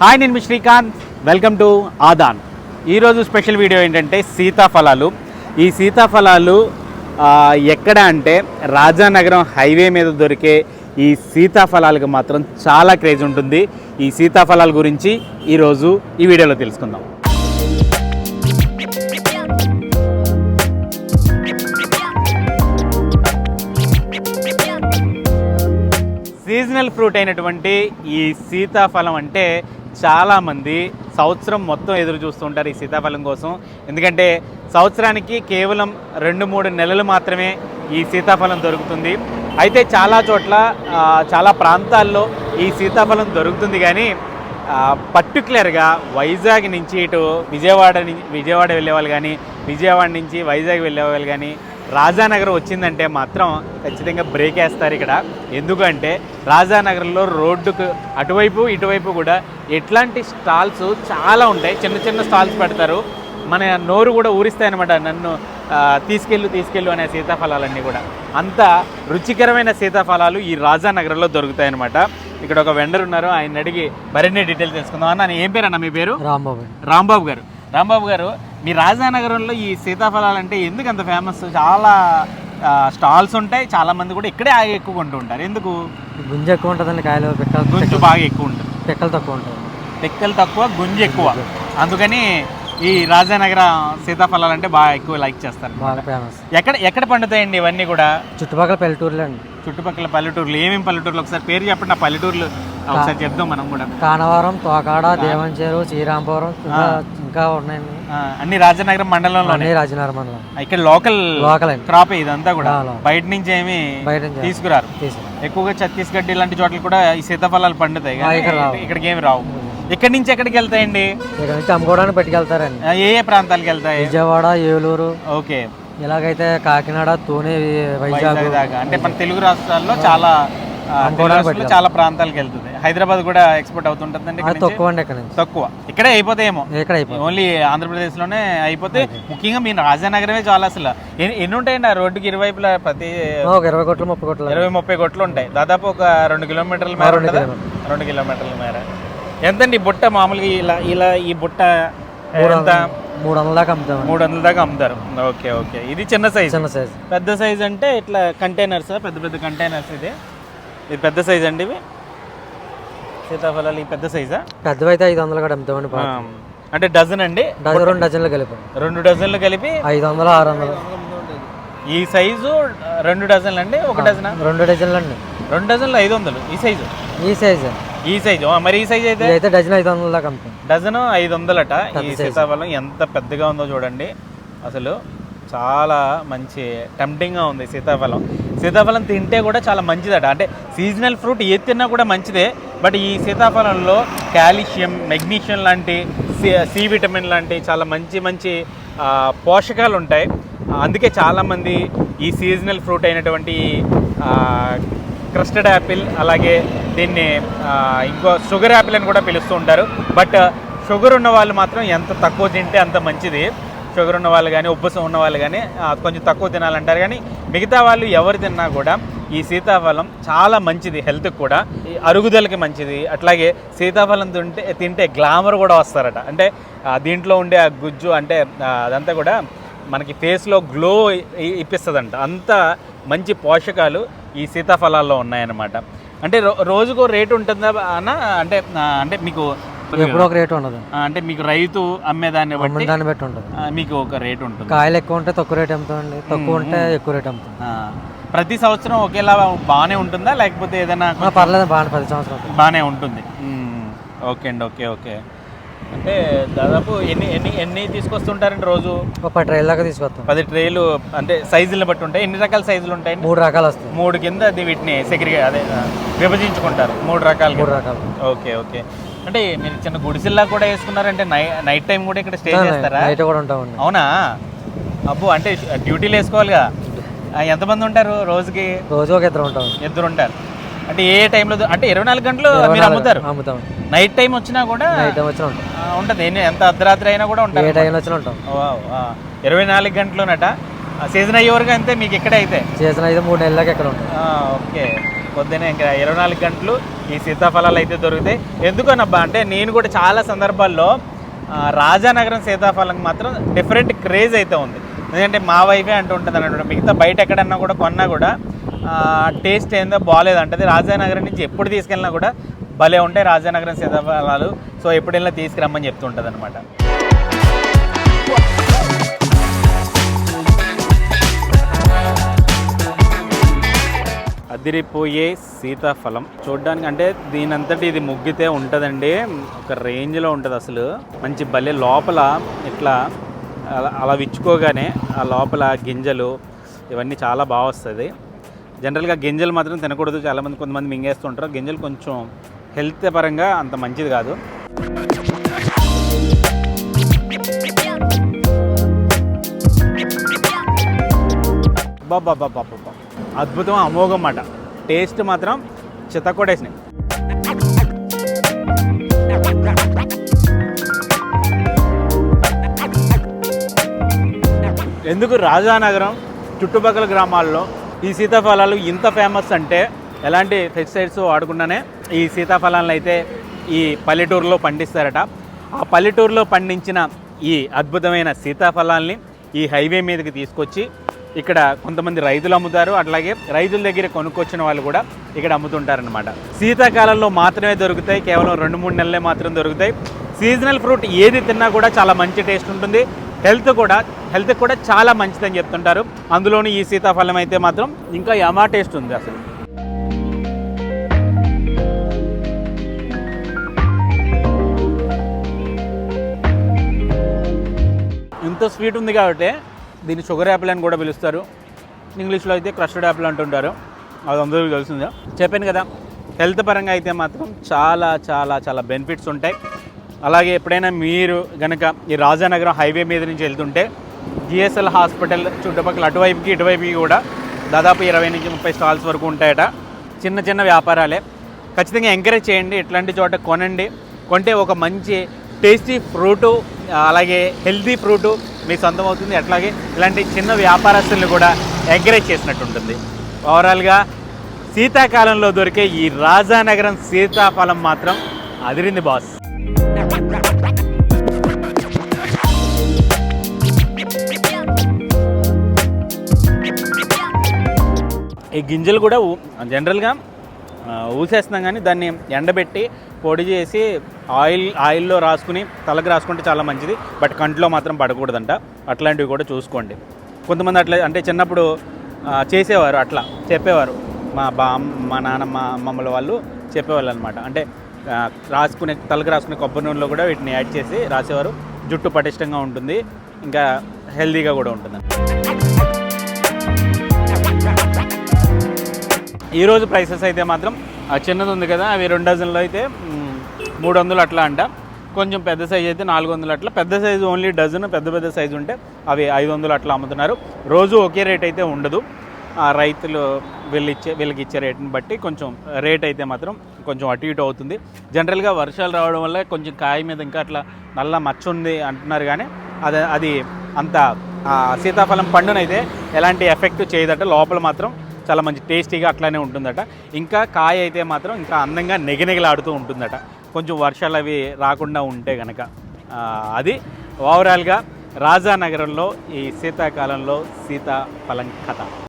Hi నేను మీ Srikanth. Welcome to Aadhan. ఈరోజు స్పెషల్ వీడియో ఏంటంటే సీతాఫలాలు. ఈ సీతాఫలాలు ఎక్కడ అంటే రాజానగరం హైవే మీద దొరికే ఈ సీతాఫలాలకు మాత్రం చాలా క్రేజ్ ఉంటుంది. ఈ సీతాఫలాల గురించి ఈరోజు ఈ వీడియోలో తెలుసుకుందాం. సీజనల్ ఫ్రూట్ అయినటువంటి ఈ సీతాఫలం అంటే చాలామంది సంవత్సరం మొత్తం ఎదురు చూస్తుంటారు ఈ సీతాఫలం కోసం. ఎందుకంటే సంవత్సరానికి కేవలం రెండు మూడు నెలలు మాత్రమే ఈ సీతాఫలం దొరుకుతుంది. అయితే చాలా చోట్ల చాలా ప్రాంతాల్లో ఈ సీతాఫలం దొరుకుతుంది కానీ పర్టికులర్గా వైజాగ్ నుంచి ఇటు విజయవాడ నుంచి విజయవాడ వెళ్ళేవాళ్ళు కానీ విజయవాడ నుంచి వైజాగ్ వెళ్ళేవాళ్ళు కానీ రాజానగరం వచ్చిందంటే మాత్రం ఖచ్చితంగా బ్రేక్ వేస్తారు ఇక్కడ. ఎందుకంటే రాజానగరంలో రోడ్డుకు అటువైపు ఇటువైపు కూడా ఎట్లాంటి స్టాల్స్ చాలా ఉంటాయి. చిన్న చిన్న స్టాల్స్ పెడతారు. మన నోరు కూడా ఊరిస్తాయి అనమాట నన్ను తీసుకెళ్ళు తీసుకెళ్ళు అనే సీతాఫలాలన్నీ కూడా. అంత రుచికరమైన సీతాఫలాలు ఈ రాజానగరంలో దొరుకుతాయి అనమాట ఇక్కడ ఒక వెండర్ ఉన్నారు. ఆయన అడిగి మరిన్ని డీటెయిల్స్ తెలుసుకుందాం. అన్న ఏం పేరు అన్న మీ పేరు? రాంబాబు రాంబాబు గారు. రాంబాబు గారు మీ రాజానగరంలో ఈ సీతాఫలాలు అంటే ఎందుకు అంత ఫేమస్ చాలా స్టాల్స్ ఉంటాయి చాలా మంది కూడా ఇక్కడే ఆగి ఎక్కువ కొంటూ ఉంటారు. ఎందుకు? గుంజ ఎక్కువ ఉంటుందండి కాయలు పిక్కలు గుంజు బాగా ఎక్కువ ఉంటుంది. పిక్కలు తక్కువ ఉంటుంది పిక్కలు తక్కువ గుంజు ఎక్కువ. అందుకని ఈ రాజానగర సీతాఫలాలు అంటే బాగా ఎక్కువ లైక్ చేస్తారు. బాగా ఫేమస్ ఎక్కడ ఎక్కడ పండుతాయండి ఇవన్నీ కూడా? చుట్టుపక్కల పల్లెటూరులో అండి. చుట్టుపక్కల పల్లెటూర్లు. ఏమేమి పల్లెటూర్లు? ఒకసారి పేరు చెప్పండి ఆ పల్లెటూర్లు. ఒకసారి చెప్దాం మనం కూడా. కానవరం తోకాడ దేవంచేరు శ్రీరాంపురం ఇంకా ఉన్నాయండి. అన్ని రాజానగరం మండలంలోనే? అన్నీ రాజనగరం మండలం. ఇక్కడ లోకల్ లోకల్ క్రాప్ ఇదంతా కూడా. బయట నుంచి ఏమి బయట నుంచి తీసుకురారు? తీసుకురా ఎక్కువగా ఛత్తీస్గఢ్ ఇలాంటి చోట్ల కూడా ఈ సీతాఫలాలు పండుతాయి. ఇక్కడికి ఏమి రావు. ఇక్కడి నుంచి ఎక్కడికి వెళ్తాయండి? ఇక్కడ నుంచి అమ్ముకోవడానికి పట్టుకెళ్తారండి. ఏ ఏ ప్రాంతాలకు వెళ్తాయి? విజయవాడ ఏలూరు. ఓకే. ఇలాగైతే కాకినాడ తూనే వైజాగ్. వైజాగ్ దాకా. అంటే మన తెలుగు రాష్ట్రాల్లో చాలా చాలా ప్రాంతాలకు వెళ్తుంది. హైదరాబాద్ కూడా ఎక్స్పోర్ట్ అవుతుంటుందండి? తక్కువ అండి ఇక్కడ తక్కువ. ఇక్కడే ఇక్కడ అయిపోయింది ఓన్లీ ఆంధ్రప్రదేశ్లోనే అయిపోతే ముఖ్యంగా మీ రాజానగరమే చాలా అసలు. ఎన్ని ఉంటాయండి ఆ రోడ్డుకి? ఇరువైపులా ప్రతి ఇరవై కోట్లు ముప్పై కోట్లు ఇరవై ముప్పై కొట్లు ఉంటాయి. దాదాపు ఒక రెండు కిలోమీటర్ల మేర రెండు కిలోమీటర్ల. మేర. ఎంతండి బుట్ట మామూలుగా ఇలా ఇలా ఈ బుట్ట మూడు ఎంత? వందల మూడు వందల దాకా అమ్ముతామండి. మూడు వందల దాకా అమ్ముతారు. Okay okay. ఇది చిన్న సైజ్ చిన్న సైజ్ పెద్ద సైజ్ అంటే ఇట్లా కంటైనర్స్ పెద్ద పెద్ద కంటైనర్స్ ఇది. ఇది పెద్ద సైజ్ అండి ఇవి? సీతాఫలాలు ఈ పెద్ద సైజా పెద్దవి అయితే ఐదు వందలు కూడా అమ్ముతామండి అంటే డజన్ అండి? డజన్ రెండు డజన్లు కలిపి. రెండు డజన్లు కలిపి? ఐదు వందలు ఆరు వందలు. ఈ సైజు రెండు డజన్లు అండి? ఒక డజన్ రెండు డజన్లు అండి. రెండు డజన్లు ఐదు వందలు. ఈ సైజు ఈ సైజ్ ఈ సైజు మరి ఈ సైజ్ అయితే? అయితే డజన్ ఐదు వందల దాకా అమ్ముతాం. డజన్ ఐదు వందలట. ఈ. సీతాఫలం ఎంత పెద్దగా ఉందో చూడండి. అసలు చాలా మంచి టెంప్టింగ్గా ఉంది సీతాఫలం. సీతాఫలం తింటే కూడా చాలా మంచిదట. అంటే సీజనల్ ఫ్రూట్ ఏది తిన్నా కూడా మంచిదే. బట్ ఈ సీతాఫలంలో కాల్షియం మెగ్నీషియం లాంటి సి సి విటమిన్ లాంటి చాలా మంచి మంచి పోషకాలు ఉంటాయి. అందుకే చాలామంది ఈ సీజనల్ ఫ్రూట్ అయినటువంటి క్రస్టెడ్ యాపిల్ అలాగే దీన్ని ఇంకో షుగర్ యాపిల్ అని కూడా పిలుస్తూ ఉంటారు. బట్ షుగర్ ఉన్న వాళ్ళు మాత్రం ఎంత తక్కువ తింటే అంత మంచిది. షుగర్ ఉన్న వాళ్ళు కానీ ఉబ్బసం ఉన్న వాళ్ళు కానీ కొంచెం తక్కువ తినాలంటారు. కానీ మిగతా వాళ్ళు ఎవరు తిన్నా కూడా ఈ సీతాఫలం చాలా మంచిది హెల్త్కి కూడా. ఈ అరుగుదలకి మంచిది. అట్లాగే సీతాఫలం తింటే తింటే గ్లామర్ కూడా వస్తారట. అంటే దీంట్లో ఉండే ఆ గుజ్జు అంటే అదంతా కూడా మనకి ఫేస్లో గ్లో ఇప్పిస్తుందంట. అంత మంచి పోషకాలు ఈ సీతాఫలాల్లో ఉన్నాయన్నమాట. అంటే రోజుకో రేటు ఉంటుందా అన్న అంటే అంటే మీకు ఎప్పుడో ఒక రేటు ఉండదు. అంటే మీకు రైతు అమ్మేదాన్ని బట్టి దాన్ని బట్టి ఉంటుంది మీకు ఒక రేటు ఉంటుంది. కాయలు ఎక్కువ ఉంటే తక్కువ రేట్ అమ్ముతామండి. తక్కువ ఉంటే ఎక్కువ రేట్ అమ్ముతాం. ఆ, ప్రతి సంవత్సరం ఒకేలా బాగానే ఉంటుందా? లేకపోతే ఏదైనా పర్లేదు బాగా పది సంవత్సరాలు బాగానే ఉంటుంది. ఓకే అండి ఓకే ఓకే. అంటే దాదాపు ఎన్ని ఎన్ని ఎన్ని తీసుకొస్తుంటారండి రోజు? ఒక పది ట్రైల్ దాకా తీసుకొస్తాం. పది ట్రేలు అంటే సైజులను బట్టి ఉంటాయి. ఎన్ని రకాల సైజులు ఉంటాయండి? మూడు రకాలు వస్తాయి. మూడు కింద వీటిని సెగ్రిగే అదే విభజించుకుంటారు. మూడు రకాలు మూడు రకాలు. Okay okay. అంటే మీరు చిన్న గుడిసెల్లా కూడా వేసుకున్నారంటే నైట్ టైం కూడా ఇక్కడ స్టే చేస్తారా? నైట్ కూడా ఉంటామండి. అవునా? అబ్బో అంటే డ్యూటీలు వేసుకోవాలిగా. ఆ, ఎంతమంది ఉంటారు రోజుకి? రోజు ఒక ఇద్దరు ఉంటాం. ఇద్దరు ఉంటారు. అంటే ఏ టైంలో అంటే ఇరవై నాలుగు గంటలు మీరు అమ్ముతారు. అమ్ముతాం. నైట్ టైం వచ్చినా కూడా నైట్ టైం వచ్చిన ఉంటాం. ఆ, ఉంటది. ఎంత అర్ధరాత్రి అయినా కూడా ఏ ఉంటారు టైంలో వచ్చిన ఉంటాం. ఆ. ఇరవై నాలుగు గంటలునట. సీజన్ అయ్యే వరకు అంతే మీకు ఇక్కడే అయితే. సీజన్ అయితే మూడు నెలల దాకా ఇక్కడ ఉంటాం. ఆ, ఓకే. పొద్దునే ఇంకా ఇరవై నాలుగు గంటలు ఈ సీతాఫలాలు అయితే దొరుకుతాయి. ఎందుకనబ్బా అంటే నేను కూడా చాలా సందర్భాల్లో రాజానగరం సీతాఫలం మాత్రం డిఫరెంట్ క్రేజ్ అయితే ఉంది. ఎందుకంటే మా వైఫే అంటూ ఉంటుంది అన్నమాట మిగతా బయట ఎక్కడన్నా కూడా కొన్నా కూడా టేస్ట్ ఏందో బాగాలేదు అంటది. రాజానగరం నుంచి ఎప్పుడు తీసుకెళ్ళినా కూడా భలే ఉంటాయి రాజానగరం సీతాఫలాలు. సో ఎప్పుడైనా తీసుకురమ్మని చెప్తుంటుంది అనమాట అదిరిపోయే సీతాఫలం. చూడడానికి అంటే దీనంతటి ఇది ముగ్గితే ఉంటుందండి. ఒక రేంజ్లో ఉంటుంది అసలు. మంచి భలే లోపల ఇట్లా అలా అలా విచ్చుకోగానే ఆ లోపల గింజలు ఇవన్నీ చాలా బాగా వస్తుంది. జనరల్గా గింజలు మాత్రం తినకూడదు. చాలామంది కొంతమంది మింగేస్తుంటారు. గింజలు కొంచెం హెల్త్ పరంగా అంత మంచిది కాదు. బాబా బాబా బాబా అద్భుతం అమోఘం మాట టేస్ట్ మాత్రం చితకొడేసినాయి ఎందుకు రాజానగరం చుట్టుపక్కల గ్రామాల్లో ఈ సీతాఫలాలు ఇంత ఫేమస్ అంటే ఎలాంటి పెస్టిసైడ్స్ వాడకుండానే ఈ సీతాఫలాలను అయితే ఈ పల్లెటూరులో పండిస్తారట. ఆ పల్లెటూరులో పండించిన ఈ అద్భుతమైన సీతాఫలాల్ని ఈ హైవే మీదకి తీసుకొచ్చి ఇక్కడ కొంతమంది రైతులు అమ్ముతారు. అట్లాగే రైతుల దగ్గర కొనుక్కొచ్చిన వాళ్ళు కూడా ఇక్కడ అమ్ముతుంటారనమాట శీతాకాలంలో మాత్రమే దొరుకుతాయి. కేవలం రెండు మూడు నెలలే మాత్రం దొరుకుతాయి. సీజనల్ ఫ్రూట్ ఏది తిన్నా కూడా చాలా మంచి టేస్ట్ ఉంటుంది. హెల్త్ కూడా హెల్త్ కూడా చాలా మంచిదని చెప్తుంటారు. అందులోని ఈ సీతాఫలం అయితే మాత్రం ఇంకా యమా టేస్ట్ ఉంది అసలు. ఇంత స్వీట్ ఉంది కాబట్టి దీన్ని షుగర్ యాపిల్ అని కూడా పిలుస్తారు. ఇంగ్లీష్లో అయితే క్రస్టర్డ్ యాపిల్ అంటుంటారు. అది అందరికీ తెలిసిందే. చెప్పాను కదా హెల్త్ పరంగా అయితే మాత్రం చాలా చాలా చాలా బెనిఫిట్స్ ఉంటాయి. అలాగే ఎప్పుడైనా మీరు కనుక ఈ రాజానగరం హైవే మీద నుంచి వెళ్తుంటే జిఎస్ఎల్ హాస్పిటల్ చుట్టుపక్కల అటువైపుకి ఇటువైపుకి కూడా దాదాపు ఇరవై నుంచి ముప్పై స్టాల్స్ వరకు ఉంటాయట. చిన్న చిన్న వ్యాపారాలే. ఖచ్చితంగా ఎంకరేజ్ చేయండి. ఇట్లాంటి చోట కొనండి. కొంటే ఒక మంచి టేస్టీ ఫ్రూటు అలాగే హెల్తీ ఫ్రూటు మీ సొంతం అవుతుంది. అట్లాగే ఇలాంటి చిన్న వ్యాపారస్తుల్ని కూడా ఎంకరేజ్ చేసినట్టు ఉంటుంది ఓవరాల్గా శీతాకాలంలో దొరికే ఈ రాజానగరం సీతాఫలం మాత్రం అదిరింది బాస్ ఈ గింజలు కూడా ఊ- జనరల్గా ఊసేస్తున్నాం కానీ దాన్ని ఎండబెట్టి పొడి చేసి ఆయిల్ ఆయిల్లో రాసుకుని తలకు రాసుకుంటే చాలా మంచిది. బట్ కంట్లో మాత్రం పడకూడదంట. అట్లాంటివి కూడా చూసుకోండి. కొంతమంది అట్లా అంటే చిన్నప్పుడు చేసేవారు అట్లా. చెప్పేవారు. మా బా మా నాన్నమ్మ అమ్మమ్మల వాళ్ళు చెప్పేవాళ్ళు అనమాట అంటే రాసుకునే తలకు రాసుకునే కొబ్బరి నూనెలో కూడా వీటిని యాడ్ చేసి రాసేవారు. జుట్టు పటిష్టంగా ఉంటుంది. ఇంకా హెల్దీగా కూడా ఉంటుంది. ఈరోజు ప్రైసెస్ అయితే మాత్రం ఆ చిన్నది ఉంది కదా అవి రెండు డజన్లు అయితే మూడు వందలు అట్లా అంట. కొంచెం పెద్ద సైజు అయితే నాలుగు వందలు అట్లా. పెద్ద సైజు ఓన్లీ డజన్ పెద్ద పెద్ద సైజు ఉంటే అవి ఐదు వందలు అట్లా అమ్ముతున్నారు. రోజు ఒకే రేట్ అయితే ఉండదు. ఆ రైతులు వీళ్ళు ఇచ్చే వీళ్ళకి ఇచ్చే రేట్ని బట్టి కొంచెం రేట్ అయితే మాత్రం కొంచెం అటు ఇటు అవుతుంది. జనరల్గా వర్షాలు రావడం వల్ల కొంచెం కాయ మీద ఇంకా అట్లా నల్ల మచ్చ ఉంది అంటున్నారు కానీ అది అది అంత సీతాఫలం పండునైతే ఎలాంటి ఎఫెక్ట్ చేయదట. లోపల మాత్రం చాలా మంచి టేస్టీగా అట్లానే ఉంటుందట. ఇంకా కాయ అయితే మాత్రం ఇంకా అందంగా నెగనెగలాడుతూ ఉంటుందట. కొంచెం వర్షాలు అవి రాకుండా ఉంటే కనుక అది ఓవరాల్గా రాజానగరంలో ఈ శీతాకాలంలో సీతాఫలం కథ.